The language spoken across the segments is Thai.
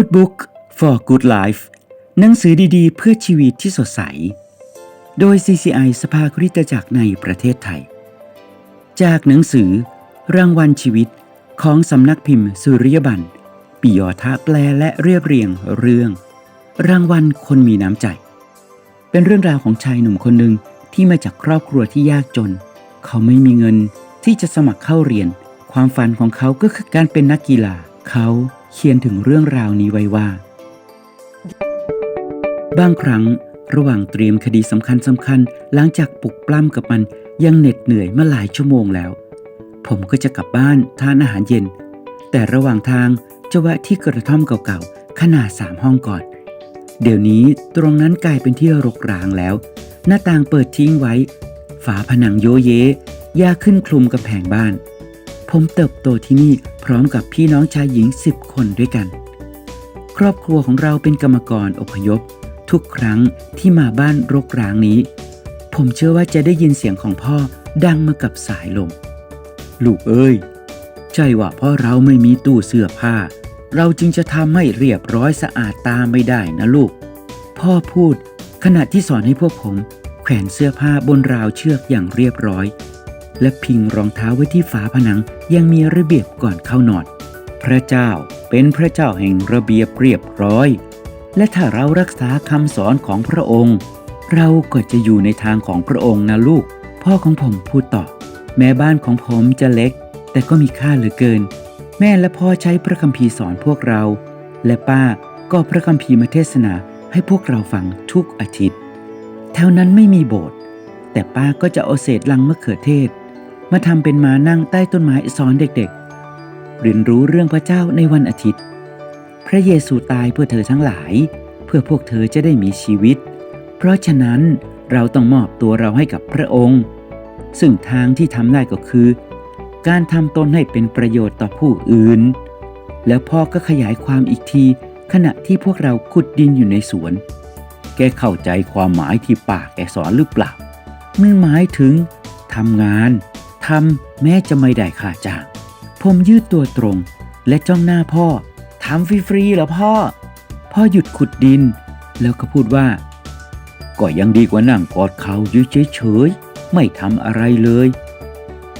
Good Book for Good Life หนังสือดีๆ เพื่อชีวิตที่สดใส โดย CCI สภาคริสตจักรในประเทศไทย จากหนังสือ รางวัลชีวิตของสำนักพิมพ์สุริยบันปิยอทะแปลและเรียบเรียงเรื่อง รางวัลคนมีน้ำใจ เป็นเรื่องราวของชายหนุ่มคนหนึ่งที่มาจากครอบครัวที่ยากจน เขาไม่มีเงินที่จะสมัครเข้าเรียน ความฝันของเขาก็คือการเป็นนักกีฬา เขา เขียนถึงเรื่องราวนี้ไว้ว่า บางครั้งระหว่างเตรียมคดีสำคัญสำคัญๆหลังจากปลุกปล้ำกับมันยังเหน็ดเหนื่อยมาหลายชั่วโมงแล้ว ผมก็จะกลับบ้านทานอาหารเย็น แต่ระหว่างทางจะแวะที่กระท่อมเก่าๆ ขนาดสามห้องก่อน เดี๋ยวนี้ตรงนั้นกลายเป็นที่รกร้างแล้ว หน้าต่างเปิดทิ้งไว้ ฝาผนังโยเยหญ้าขึ้นคลุมกำแพงบ้าน ผมเติบโตที่นี่พร้อมกับพี่น้องชายหญิงสิบคนด้วยกัน ครอบครัวของเราเป็นกรรมกรอพยพ ทุกครั้งที่มาบ้านรกร้างนี้ ผมเชื่อว่าจะได้ยินเสียงของพ่อดังมากับสายลม ลูกเอ้ย ใช่ว่าพ่อเราไม่มีตู้เสื้อผ้า เราจึงจะทำให้เรียบร้อยสะอาดตาไม่ได้นะลูก พ่อพูดขณะที่สอนให้พวกผม แขวนเสื้อผ้าบนราวเชือกอย่างเรียบร้อย และพิงรองเท้าไว้ที่ฝาผนังยังมีระเบียบก่อนเข้านอน พระเจ้าเป็นพระเจ้าแห่งระเบียบเรียบร้อย และถ้าเรารักษาคำสอนของพระองค์ เราก็จะอยู่ในทางของพระองค์นะลูก พ่อของผมพูดต่อ แม้บ้านของผมจะเล็ก แต่ก็มีค่าเหลือเกิน แม่และพ่อใช้พระคัมภีร์สอนพวกเรา และป้าก็พระคัมภีร์มาเทศนาให้พวกเราฟังทุกอาทิตย์ แถวนั้นไม่มีโบสถ์แต่ป้าก็จะเอาเศษลังมะเขือเทศ มาทำเป็นมานั่งใต้ต้นไม้สอนเด็กๆ เรียนรู้เรื่องพระเจ้าในวันอาทิตย์ พระเยซูตายเพื่อเธอทั้งหลาย เพื่อพวกเธอจะได้มีชีวิต เพราะฉะนั้นเราต้องมอบตัวเราให้กับพระองค์ ซึ่งทางที่ทำได้ก็คือ การทำตนให้เป็นประโยชน์ต่อผู้อื่น แล้วพ่อก็ขยายความอีกทีขณะที่พวกเราขุดดินอยู่ในสวน แกเข้าใจความหมายที่ปากแกสอนหรือเปล่ามันหมายถึงทำงาน ทำแม้จะไม่ได้ค่าจ้าง ผมยืดตัวตรง และจ้องหน้าพ่อทำฟรีๆเหรอพ่อ พ่อหยุดขุดดิน แล้วก็พูดว่า ก็ยังดีกว่านั่งกอดเขาอยู่เฉยๆไม่ทำอะไรเลย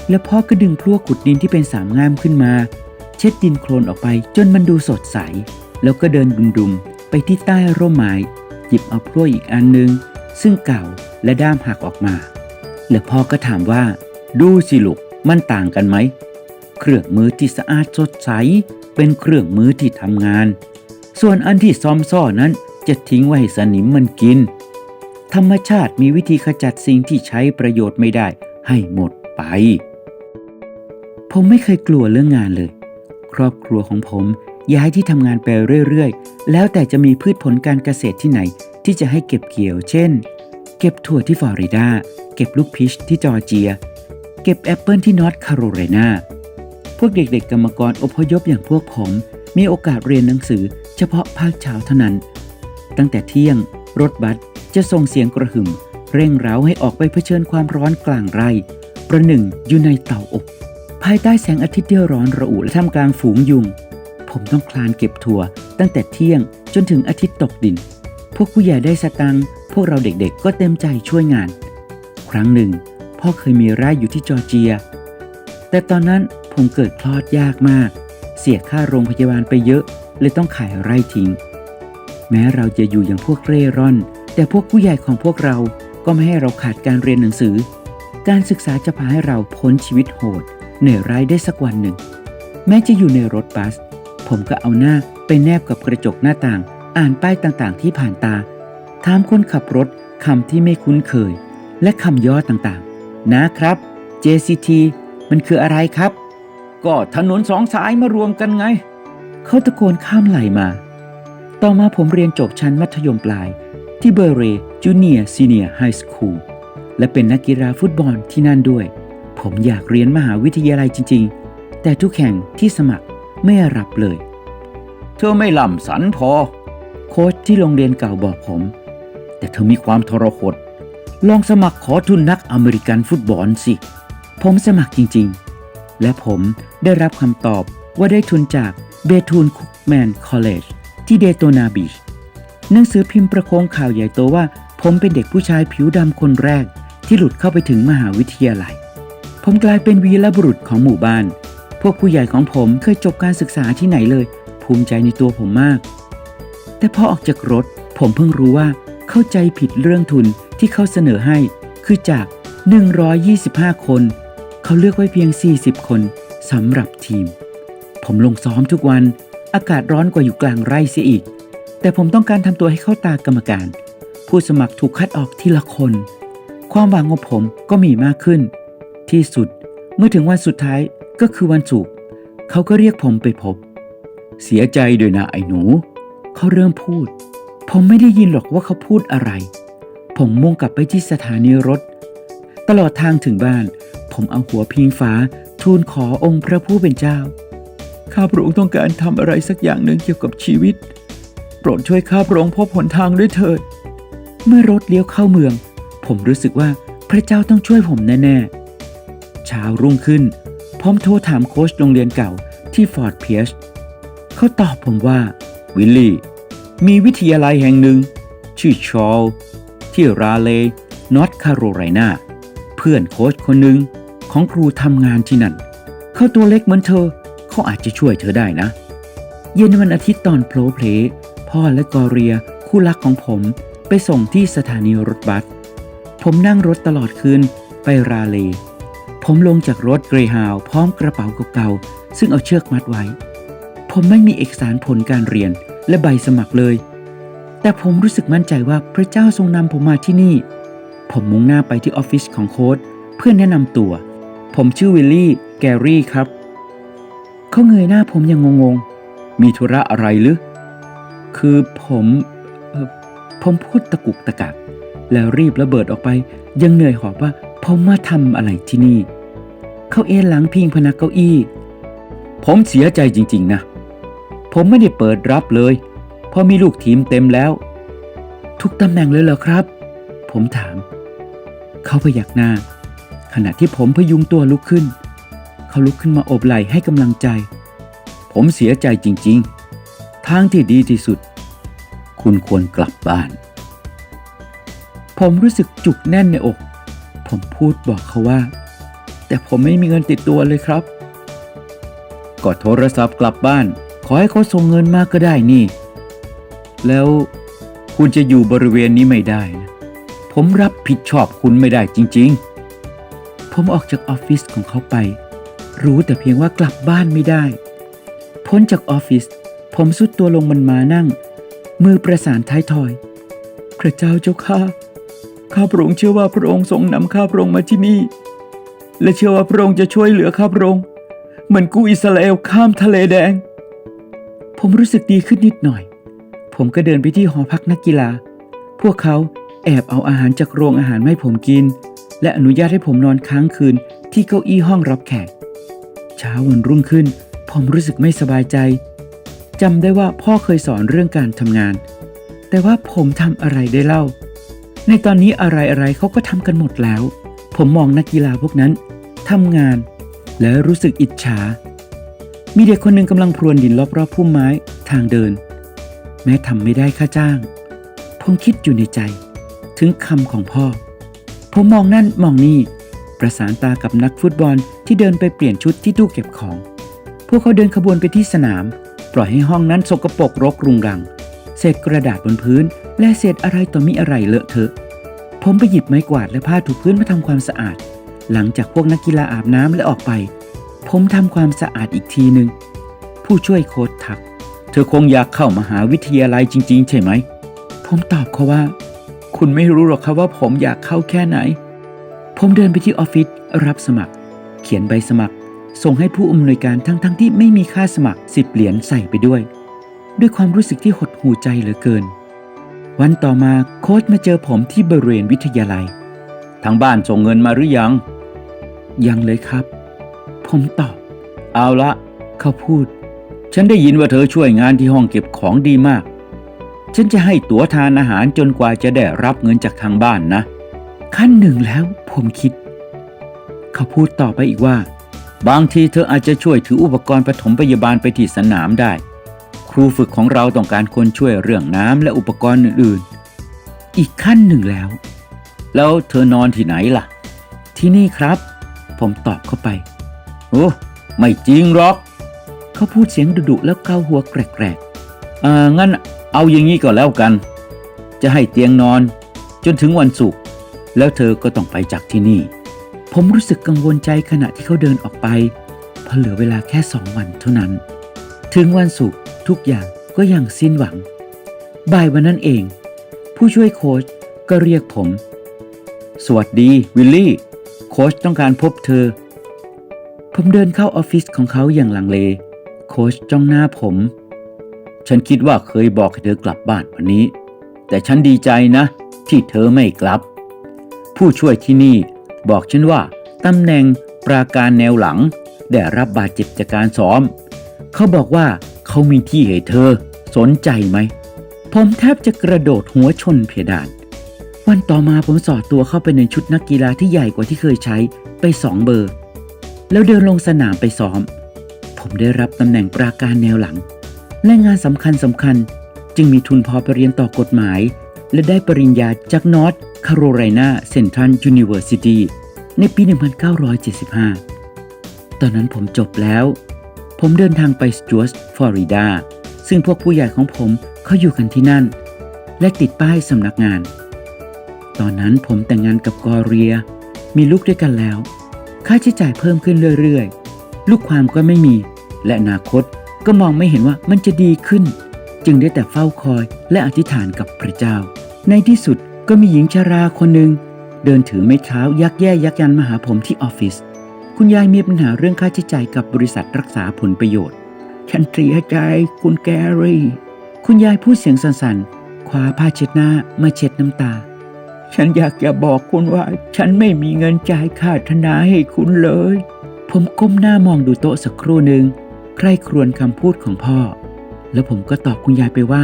แล้วพ่อก็ดึงพลวกขุดดินที่เป็นสามงามขึ้นมา เช็ดดินโคลนออกไปจนมันดูสดใส แล้วก็เดินดุมๆไปที่ใต้ร่มไม้หยิบเอาพลวกอีกอันหนึ่งซึ่งเก่าและด้ามหักออกมา แล้วพ่อก็ถามว่า ดูสิลูกมันต่างกันไหม เครื่องมือที่สะอาดสดใส เป็นเครื่องมือที่ทำงาน ส่วนอันที่ซอมซ่อนั้นจะทิ้งไว้ให้สนิมมันกิน ธรรมชาติมีวิธีขจัดสิ่งที่ใช้ประโยชน์ไม่ได้ให้หมดไป ผมไม่เคยกลัวเรื่องงานเลย ครอบครัวของผมย้ายที่ทำงานไปเรื่อยๆ แล้วแต่จะมีพืชผลการเกษตรที่ไหนที่จะให้เก็บเกี่ยว เช่น เก็บถั่วที่ฟลอริดา เก็บลูกพีชที่จอร์เจีย เก็บแอปเปิลที่นอร์ทแคโรไลนาพวกเด็กๆกรรมกรอพยพอย่างพวกผมมีโอกาสเรียนหนังสือเฉพาะภาคเช้าเท่านั้น ตั้งแต่เที่ยง รถบัสจะส่งเสียงกระหึ่ม เร่งเร้าให้ออกไปเผชิญความร้อนกลางไร่ ประหนึ่งอยู่ในเตาอบ ภายใต้แสงอาทิตย์ที่ร้อนระอุและท่ามกลางฝูงยุง ผมต้องคลานเก็บถั่ว ตั้งแต่เที่ยงจนถึงอาทิตย์ตกดิน พวกผู้ใหญ่ได้สตังพวกเราเด็กๆ ก็เต็มใจช่วยงาน ครั้งหนึ่ง พ่อเคยมีไร่อยู่ที่จอร์เจีย แต่ตอนนั้นผมเกิดคลอดยากมาก เสียค่าโรงพยาบาลไปเยอะ เลยต้องขายไร่ทิ้ง แม้เราจะอยู่อย่างพวกเร่ร่อน แต่พวกผู้ใหญ่ของพวกเราก็ไม่ให้เราขาดการเรียนหนังสือ การศึกษาจะพาให้เราพ้นชีวิตโหดเหนื่อยไร้ได้สักวันหนึ่ง แม้จะอยู่ในรถบัส ผมก็เอาหน้าไปแนบกับกระจกหน้าต่าง อ่านป้ายต่างๆ ที่ผ่านตา ถามคนขับรถคำที่ไม่คุ้นเคย และคำย่อต่างๆ นะครับ JCT มันคืออะไรครับ ก็ถนนสองสายมารวมกันไง เขาตะโกนข้ามไหลมา ต่อมาผมเรียนจบชั้นมัธยมปลาย ที่เบอร์เรย์จูเนียร์ซีเนียร์ไฮสคูลและเป็นนักกีฬาฟุตบอลที่นั่นด้วย ผมอยากเรียนมหาวิทยาลัยจริง ๆ แต่ทุกแห่งที่สมัครไม่รับเลย เธอไม่ล่ำสันพอ โค้ชที่โรงเรียนเก่าบอกผม แต่เธอมีความทรหด ลองสมัครขอทุนนักอเมริกันฟุตบอลสิ ผมสมัครจริงๆ และผมได้รับคำตอบว่าได้ทุนจากเบทูนคุกแมนคอลเลจที่เดโตนาบีชหนังสือพิมพ์ประโคมข่าวใหญ่โตว่า ผมเป็นเด็กผู้ชายผิวดำคนแรก ที่หลุดเข้าไปถึงมหาวิทยาลัย ผมกลายเป็นวีรบุรุษของหมู่บ้าน พวกผู้ใหญ่ของผมเคยจบการศึกษาที่ไหนเลย ภูมิใจในตัวผมมาก แต่พอออกจากรถ ผมเพิ่งรู้ว่าเข้าใจผิดเรื่องทุน ที่เขาเสนอให้คือจาก 125 คน เขาเลือกไว้เพียง 40 คนสำหรับทีม ผมลงซ้อมทุกวัน อากาศร้อนกว่าอยู่กลางไร่เสียอีก แต่ผมต้องการทำตัวให้เข้าตากรรมการ ผู้สมัครถูกคัดออกทีละคน ความหวังของผมก็มีมากขึ้น ที่สุดเมื่อถึงวันสุดท้ายก็คือวันศุกร์เขาก็เรียกผมไปพบ เสียใจด้วยนะไอ้หนู เขาเริ่มพูด ผมไม่ได้ยินหรอกว่าเขาพูดอะไร ผมมุ่งกลับไปที่สถานีรถ ตลอดทางถึงบ้าน ผมเอาหัวพิงฟ้าทูลขอองค์พระผู้เป็นเจ้า ข้าพระองค์ต้องการทำอะไรสักอย่างหนึ่งเกี่ยวกับชีวิต โปรดช่วยข้าพระองค์พบหนทางด้วยเถิด เมื่อรถเลี้ยวเข้าเมือง ผมรู้สึกว่าพระเจ้าต้องช่วยผมแน่ๆเช้ารุ่งขึ้น ผมโทรถามโค้ชโรงเรียนเก่าที่ฟอร์ดเพียชเขาตอบผมว่า วิลลี่ มีวิทยาลัยแห่งหนึ่ง ชื่อชอล ที่ราเลย์นอร์ทแคโรไลนาเพื่อนโค้ชคนหนึ่งของครูทำงานที่นั่น เขาตัวเล็กเหมือนเธอ เขาอาจจะช่วยเธอได้นะ เย็นวันอาทิตย์ตอนโพลเพลพ่อและกอเรียคู่รักของผมไปส่งที่สถานีรถบัส ผมนั่งรถตลอดคืนไปราเล ผมลงจากรถเกรฮาวพร้อมกระเป๋าเก่าๆซึ่งเอาเชือกมัดไว้ ผมไม่มีเอกสารผลการเรียนและใบสมัครเลย แต่ผมรู้สึกมั่นใจว่าพระเจ้าทรงนำผมมาที่นี่ ผมมุ่งหน้าไปที่ออฟฟิศของโค้ดเพื่อแนะนำตัว ผมชื่อวิลลี่ แกรี่ครับ เขาเงยหน้าผมอย่างงงๆ มีธุระอะไรหรือ คือผมออผมพูดตะกุกตะกัก แล้วรีบระเบิดออกไป ยังเหนื่อยหอบว่าผมมาทำอะไรที่นี่ เขาเอนหลังพิงพนักเก้าอี้ ผมเสียใจจริง ๆ นะ ผมไม่ได้เปิดรับเลย ราะมีลูกทีมเต็มแล้ว ทุกตำแหน่งเลยเหรอครับ ผมถาม เขาพยักหน้า ขณะที่ผมพยุงตัวลุกขึ้น เขาลุกขึ้นมาโอบไหล่ให้กำลังใจ ผมเสียใจจริง ๆ ทางที่ดีที่สุด คุณควรกลับบ้าน ผมรู้สึกจุกแน่นในอก ผมพูดบอกเขาว่า แต่ผมไม่มีเงินติดตัวเลยครับ ก็โทรศัพท์กลับบ้าน ขอให้เขาส่งเงินมาก็ได้นี่ แล้วคุณจะอยู่บริเวณนี้ไม่ได้นะ ผมรับผิดชอบคุณไม่ได้จริง ๆ ผมออกจากออฟฟิศของเขาไป รู้แต่เพียงว่ากลับบ้านไม่ได้ พ้นจากออฟฟิศผมสุดตัวลงบนมานั่ง มือประสานท้ายทอย พระเจ้าเจ้าข้าข้าพระองค์เชื่อว่าพระองค์ทรงนำข้าพระองค์มาที่นี่ และเชื่อว่าพระองค์จะช่วยเหลือข้าพระองค์เหมือนกู้อิสราเอลข้ามทะเลแดง ผมรู้สึกดีขึ้นนิดหน่อย ผมก็เดินไปที่หอพักนักกีฬา พวกเขาแอบเอาอาหารจากโรงอาหารมาให้ผมกิน และอนุญาตให้ผมนอนค้างคืนที่เก้าอี้ห้องรับแขก เช้าวันรุ่งขึ้น ผมรู้สึกไม่สบายใจจำได้ว่าพ่อเคยสอนเรื่องการทำงาน แต่ว่าผมทำอะไรได้เล่า ในตอนนี้อะไรอะไรๆเขาก็ทำกันหมดแล้ว ผมมองนักกีฬาพวกนั้นทำงาน และรู้สึกอิจฉา มีเด็กคนหนึ่งกำลังพรวนดินรอบๆพุ่มไม้ทางเดิน แม้ทำไม่ได้ค่าจ้าง ผมคิดอยู่ในใจ ถึงคำของพ่อ ผมมองนั่นมองนี่ ประสานตากับนักฟุตบอลที่เดินไปเปลี่ยนชุดที่ตู้เก็บของ พวกเขาเดินขบวนไปที่สนาม ปล่อยให้ห้องนั้นสกปรกรกรุงรัง เศษกระดาษบนพื้น และเศษอะไรต่อมีอะไรเลอะเทอะ ผมไปหยิบไม้กวาดและผ้าถูพื้นมาทำความสะอาด หลังจากพวกนักกีฬาอาบน้ำและออกไป ผมทำความสะอาดอีกทีหนึ่งผู้ช่วยโค้ชทัก ธอคงอยากเข้ามาหาวิทยาลัยจริง ๆ ใช่ไหม ผมตอบเขาว่า คุณไม่รู้หรอกครับว่าผมอยากเข้าแค่ไหน ผมเดินไปที่ออฟฟิศรับสมัคร เขียนใบสมัคร ส่งให้ผู้อำนวยการทั้งๆทที่ไม่มีค่าสมัครสิบเหรียญใส่ไปด้วย ด้วยความรู้สึกที่หดหูใจเหลือเกิน วันต่อมาโค้ชมาเจอผมที่บริเวณวิทยาลัย ทางบ้านส่งเงินมาหรือยัง ยังเลยครับ ผมตอบ เอาละ เขาพูด ฉันได้ยินว่าเธอช่วยงานที่ห้องเก็บของดีมาก ฉันจะให้ตั๋วทานอาหารจนกว่าจะได้รับเงินจากทางบ้านนะ ขั้นหนึ่งแล้วผมคิด เขาพูดต่อไปอีกว่า บางทีเธออาจจะช่วยถืออุปกรณ์ปฐมพยาบาลไปที่สนามได้ ครูฝึกของเราต้องการคนช่วยเรื่องน้ำและอุปกรณ์อื่นๆ อีกขั้นหนึ่งแล้ว แล้วเธอนอนที่ไหนล่ะ ที่นี่ครับ ผมตอบเข้าไป โอ้ ไม่จริงหรอก เขาพูดเสียงดุๆแล้วเกาหัวแกรกๆอ่างั้นเอาอย่างนี้ก็แล้วกัน จะให้เตียงนอน จนถึงวันศุกร์แล้วเธอก็ต้องไปจากที่นี่ ผมรู้สึกกังวลใจขณะที่เขาเดินออกไปเพราะเหลือเวลาแค่สองวันเท่านั้น ถึงวันศุกร์ทุกอย่างก็ยังสิ้นหวัง บ่ายวันนั้นเอง ผู้ช่วยโค้ชก็เรียกผม สวัสดีวิลลี่ โค้ชต้องการพบเธอ ผมเดินเข้าออฟฟิศของเขาอย่างลังเล โค้ชจ้องหน้าผม ฉันคิดว่าเคยบอกให้เธอกลับบ้านวันนี้ แต่ฉันดีใจนะ ที่เธอไม่กลับ ผู้ช่วยที่นี่บอกฉันว่าตำแหน่งปราการแนวหลัง ได้รับบาดเจ็บจากการซ้อม เขาบอกว่าเขามีที่ให้เธอ สนใจไหม ผมแทบจะกระโดดหัวชนเพดาน วันต่อมาผมสอดตัวเข้าไปในชุดนักกีฬาที่ใหญ่กว่าที่เคยใช้ไปสองเบอร์ แล้วเดินลงสนามไปซ้อม ผมได้รับตำแหน่งปราการแนวหลัง และงานสำคัญสำคัญจึงมีทุนพอไปเรียนต่อกฎหมาย และได้ปริญญาจากนอร์ทคาโรไลนาเซนทรัลยูนิเวอร์ซิตี้ในปี 1975 ตอนนั้นผมจบแล้ว ผมเดินทางไปสจวตฟลอริดา ซึ่งพวกผู้ใหญ่ของผมเขาอยู่กันที่นั่น และติดป้ายสำนักงาน ตอนนั้นผมแต่งงานกับกอเรีย มีลูกด้วยกันแล้ว ค่าใช้จ่ายเพิ่มขึ้นเรื่อยๆ ลูกความก็ไม่มี และอนาคตก็มองไม่เห็นว่ามันจะดีขึ้น จึงได้แต่เฝ้าคอยและอธิษฐานกับพระเจ้า ในที่สุดก็มีหญิงชาราคนหนึ่งเดินถือไม้เท้ายักแย่ยักยันมาหาผมที่ออฟฟิศคุณยายมีปัญหาเรื่องค่าใช้จ่ายกับบริษัทรักษาผลประโยชน์ ฉันเสียใจคุณแกรี่ คุณยายพูดเสียงสั่นๆคว้าผ้าเช็ดหน้ามาเช็ดน้ำตา ฉันอยากจะบอกคุณว่า ฉันไม่มีเงินจ่ายค่าทนายให้คุณเลย ผมก้มหน้ามองดูโต๊ะสักครู่หนึ่งใคร่ครวญคำพูดของพ่อ แล้วผมก็ตอบคุณยายไปว่า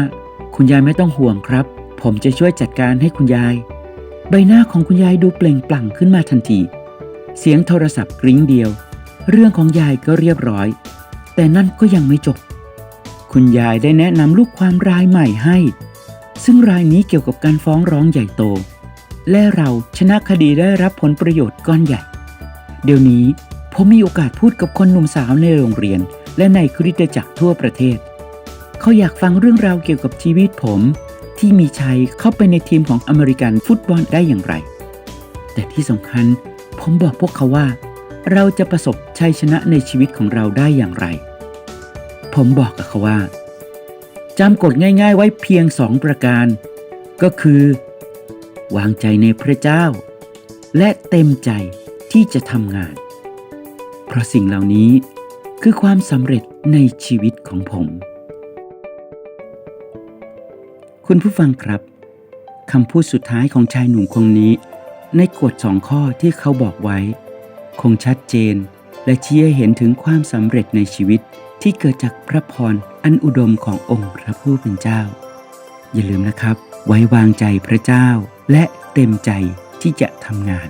คุณยายไม่ต้องห่วงครับ ผมจะช่วยจัดการให้คุณยาย ใบหน้าของคุณยายดูเปล่งปลั่งขึ้นมาทันที เสียงโทรศัพท์กริ้งเดียว เรื่องของยายก็เรียบร้อย แต่นั่นก็ยังไม่จบ คุณยายได้แนะนำลูกความรายใหม่ให้ ซึ่งรายนี้เกี่ยวกับการฟ้องร้องใหญ่โต และเราชนะคดีได้รับผลประโยชน์ก้อนใหญ่ เดี๋ยวนี้ ผมมีโอกาสพูดกับคนหนุ่มสาวในโรงเรียน และในคริสตจักรทั่วประเทศ เขาอยากฟังเรื่องราวเกี่ยวกับชีวิตผม ที่มีชัยเข้าไปในทีมของอเมริกันฟุตบอลได้อย่างไร แต่ที่สำคัญผมบอกพวกเขาว่า เราจะประสบชัยชนะในชีวิตของเราได้อย่างไร ผมบอกกับเขาว่าจำกฎง่ายๆไว้เพียงสองประการ ก็คือ วางใจในพระเจ้า และเต็มใจที่จะทำงาน ราะสิ่งเหล่านี้คือความสำเร็จในชีวิตของผม คุณผู้ฟังครับคำพูดสุดท้ายของชายหนุ่มคนนี้ ในกฎสองข้อที่เขาบอกไว้ คงชัดเจนและชี้ให้เห็นถึงความสำเร็จในชีวิตที่เกิดจากพระพรอันอุดมขององค์พระผู้เป็นเจ้า อย่าลืมนะครับ ไว้วางใจพระเจ้าและเต็มใจที่จะทำงาน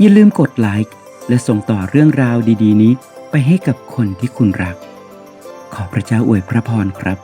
อย่าลืมกดไลค์ และส่งต่อเรื่องราวดี ๆ นี้ไปให้กับคนที่คุณรัก ขอพระเจ้าอวยพระพรครับ